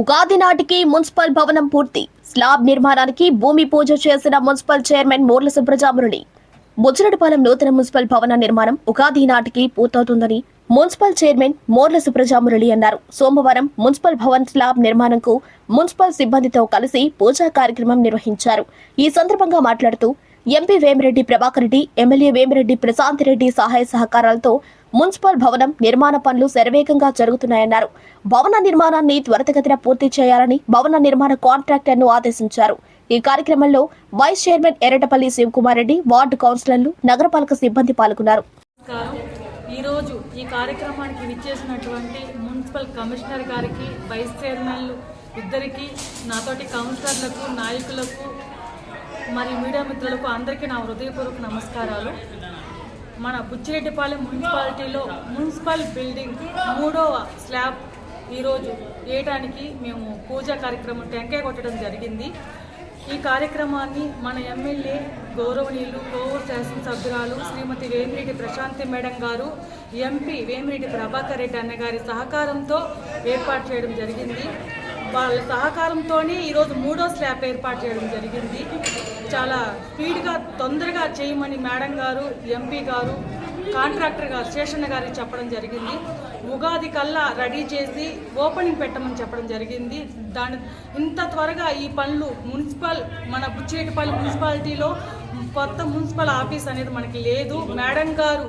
ఉగాది నాటికి మున్సిపల్ భవనం పూర్తి. స్లాబ్ నిర్మాణానికి భూమి పూజ చేసిన మున్సిపల్ చైర్మన్ మోర్ల సుబ్రజామురుడి బుజ్జిరెడ్డిపాలెం నూతన మున్సిపల్ భవన నిర్మాణం ఉగాది నాటికి పూర్తవుతుందని మున్సిపల్ చైర్మన్ మోర్ల సుబ్రజామురళి అన్నారు. సోమవారం మున్సిపల్ భవన్ స్లాబ్ నిర్మాణంకు మున్సిపల్ సిబ్బందితో కలిసి పూజా కార్యక్రమం నిర్వహించారు. ఈ సందర్భంగా మాట్లాడుతూ ఎంపీ వేమిరెడ్డి ప్రభాకర్ రెడ్డి ఎమ్మెల్యే వేమిరెడ్డి ప్రశాంత్ రెడ్డి సహాయ సహకారాలతో మున్సిపల్ భవనం నిర్మాణ పనులు శరవేగంగా జరుగుతున్నాయన్నారు. భవన నిర్మాణాన్ని త్వరితగతిన పూర్తి చేయాలని భవన నిర్మాణ కాంట్రాక్టర్ను ఆదేశించారు. ఈ కార్యక్రమంలో vice chairman Yerratapalli Sivakumar Reddy ward కౌన్సిలర్లు నగరపాలక సిబ్బంది పాల్గొన్నారు. ఈరోజు ఈ కార్యక్రమానికి విచ్చేసినటువంటి మున్సిపల్ కమిషనర్ గారికి వైస్ చైర్మన్లు ఇద్దరికి నాతోటి కౌన్సిలర్లకు నాయకులకు మరియు మీడియా మిత్రులకు అందరికీ నా హృదయపూర్వక నమస్కారాలు. మన బుచ్చిరెడ్డిపాలెం మున్సిపాలిటీలో మున్సిపల్ బిల్డింగ్ మూడవ స్లాబ్ ఈరోజు వేయడానికి మేము పూజా కార్యక్రమం టెంకాయ కొట్టడం జరిగింది. ఈ కార్యక్రమాన్ని మన ఎమ్మెల్యే గౌరవనీయులు కోవూరు శాసనసభ్యురాలు శ్రీమతి వేమిరెడ్డి ప్రశాంతి మేడం గారు ఎంపీ వేమిరెడ్డి ప్రభాకర్ రెడ్డి అన్న గారి సహకారంతో ఏర్పాటు చేయడం జరిగింది. వాళ్ళ సహకారంతోనే ఈరోజు మూడో స్లాబ్ ఏర్పాటు చేయడం జరిగింది. చాలా స్పీడ్గా తొందరగా చేయమని మేడం గారు ఎంపీ గారు కాంట్రాక్టర్ గారు శేషన్న గారికి చెప్పడం జరిగింది. ఉగాది కల్లా రెడీ చేసి ఓపెనింగ్ పెట్టమని చెప్పడం జరిగింది. దాని ఇంత త్వరగా ఈ పనులు మున్సిపల్ మన బుచ్చిరెడ్డిపల్లి మున్సిపాలిటీలో కొత్త మున్సిపల్ ఆఫీస్ అనేది మనకి లేదు. మేడం గారు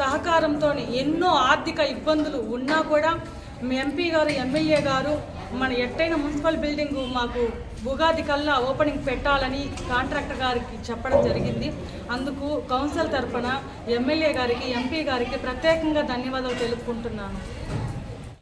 సహకారంతో ఎన్నో ఆర్థిక ఇబ్బందులు ఉన్నా కూడా ఎంపీ గారు ఎమ్మెల్యే గారు మన ఎట్టైన మున్సిపల్ బిల్డింగ్ మాకు ఉగాది కల్లా ఓపెనింగ్ పెట్టాలని కాంట్రాక్టర్ గారికి చెప్పడం జరిగింది. అందుకు కౌన్సిల్ తరఫున ఎమ్మెల్యే గారికి ఎంపీ గారికి ప్రత్యేకంగా ధన్యవాదాలు తెలుపుకుంటున్నాను.